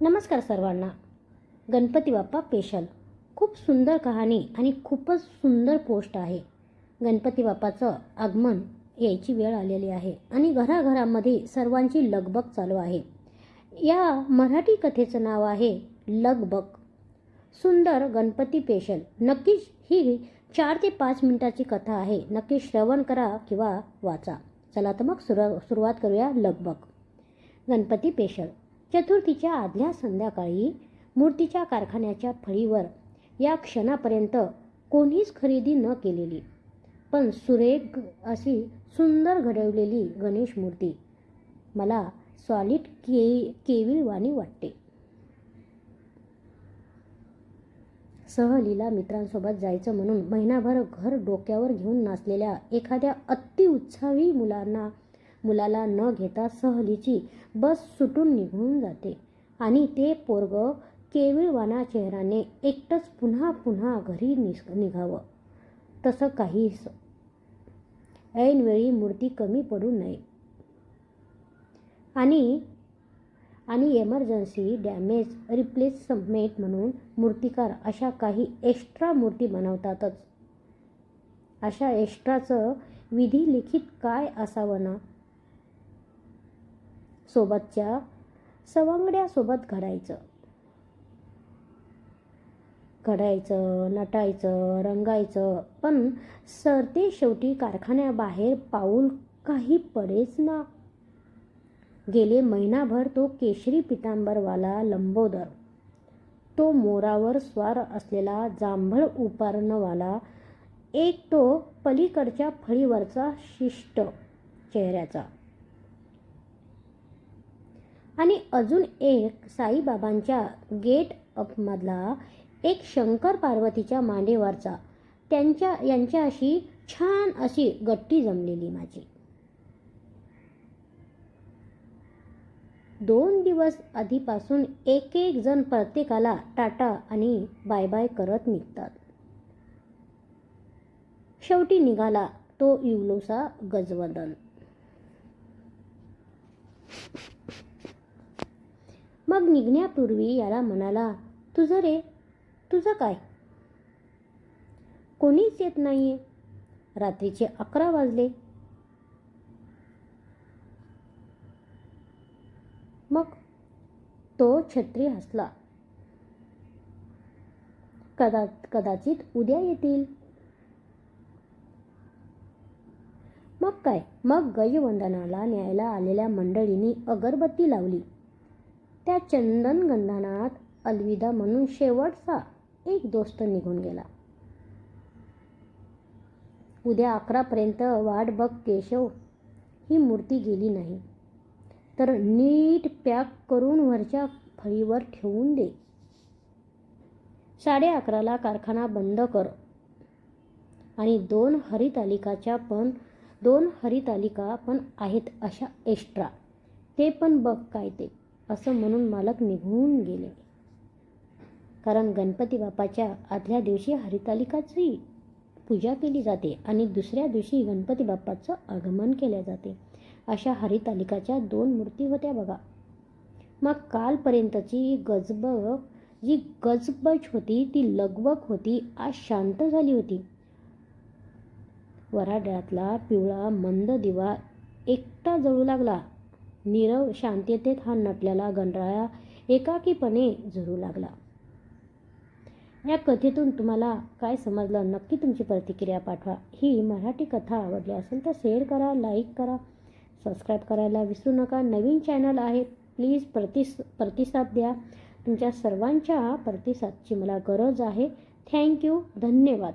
नमस्कार सर्वांना. गणपती बाप्पा पेशल खूप सुंदर कहाणी आणि खूपच सुंदर पोस्ट आहे. गणपती बाप्पाचं आगमन यायची वेळ आलेली आहे आणि घराघरामध्ये सर्वांची लगबग चालू आहे. या मराठी कथेचं नाव आहे लगबग. सुंदर गणपती पेशल नक्कीच ही चार ते पाच मिनिटाची कथा आहे. नक्की श्रवण करा किंवा वाचा. चला तर मग सुरू सुरुवात करूया लगबग. गणपती पेशल चतुर्थीच्या आदल्या संध्याकाळी मूर्तीच्या कारखान्याच्या फळीवर या क्षणापर्यंत कोणीच खरेदी न केलेली पण सुरेख अशी सुंदर घडवलेली गणेश मूर्ती मला सॉलिड के केविलवाणी वाटते. सहलीला मित्रांसोबत जायचं म्हणून महिनाभर घर डोक्यावर घेऊन नाचलेल्या एखाद्या अतिउत्साही मुलांना मुलाला न घेता सहलीची बस सुटून निघून जाते. आणि ते पोरग केविळवाना चेहराने एकटंच पुन्हा पुन्हा घरी निस निघावं. तसं काहीच ऐनवेळी मूर्ती कमी पडू नये. आणि आणि एमर्जन्सी डॅमेज रिप्लेसमेंट म्हणून मूर्तिकार अशा काही एक्स्ट्रा मूर्ती बनवतातच. अशा एक्स्ट्राचं विधी लिखित काय असावं ना? सोबतच्या सवंगड्यासोबत घडायचं. घडायचं नटायचं रंगायचं. पण सरते शेवटी कारखान्याबाहेर पाऊल काही पडेच ना. गेले महिनाभर तो केशरी पितांबरवाला लंबोदर. तो मोरावर स्वार असलेला जांभळ उपारणवाला एक तो पलीकडच्या फळीवरचा शिष्ट चेहऱ्याचा. आणि अजून एक साईबाबांच्या गेट अपमधला एक शंकर पार्वतीच्या मांडेवरचा. त्यांच्या यांच्याशी छान अशी गट्टी जमलेली माझी. दोन दिवस आधीपासून एक एक जण प्रत्येकाला टाटा आणि बाय बाय करत निघतात. शेवटी निघाला तो इवलोसा गजवदन. मग निघण्यापूर्वी याला म्हणाला तुझं रे तुझं काय? कोणीच येत नाहीये. रात्रीचे अकरा वाजले. मग तो छत्री हसला. कदा कदाचित उद्या येतील. मग काय? मग गजवंदनाला न्यायला आलेल्या मंडळींनी अगरबत्ती लावली. त्या चंदन गंधानात अलविदा म्हणून शेवटचा एक दोस्त निघून गेला. उद्या अकरापर्यंत वाट बघ केशव. ही मूर्ती गेली नाही. तर नीट पॅक करून वरच्या फळीवर ठेवून दे. साडे अकराला कारखाना बंद कर. आणि दोन हरितालिकाच्या पण दोन हरितालिका पण आहेत अशा एक्स्ट्रा ते पण बघ काय ते. असं म्हणून मालक निघून गेले. कारण गणपती बापाच्या आदल्या दिवशी हरितालिकाची पूजा केली जाते आणि दुसऱ्या दिवशी गणपती बाप्पाचं आगमन केले जाते. अशा हरितालिकाच्या दोन मूर्ती होत्या बघा. मग कालपर्यंतची गजब जी गजबज होती ती लगबग होती आज शांत झाली होती. वराड्यातला पिवळा मंद दिवा एकटा जळू लागला. नीरव शांततेत हा नटलेला गणराया एकाकीपणे झरू लागला. या कथेतून तुम्हाला काय समजलं? नक्की तुमची प्रतिक्रिया पाठवा. ही मराठी कथा आवडली असेल तर शेअर करा लाईक करा सबस्क्राईब करायला विसरू नका. नवीन चॅनल आहे प्लीज प्रतिस प्रतिसाद द्या. तुमच्या सर्वांच्या प्रतिसादची मला गरज आहे. थँक्यू धन्यवाद.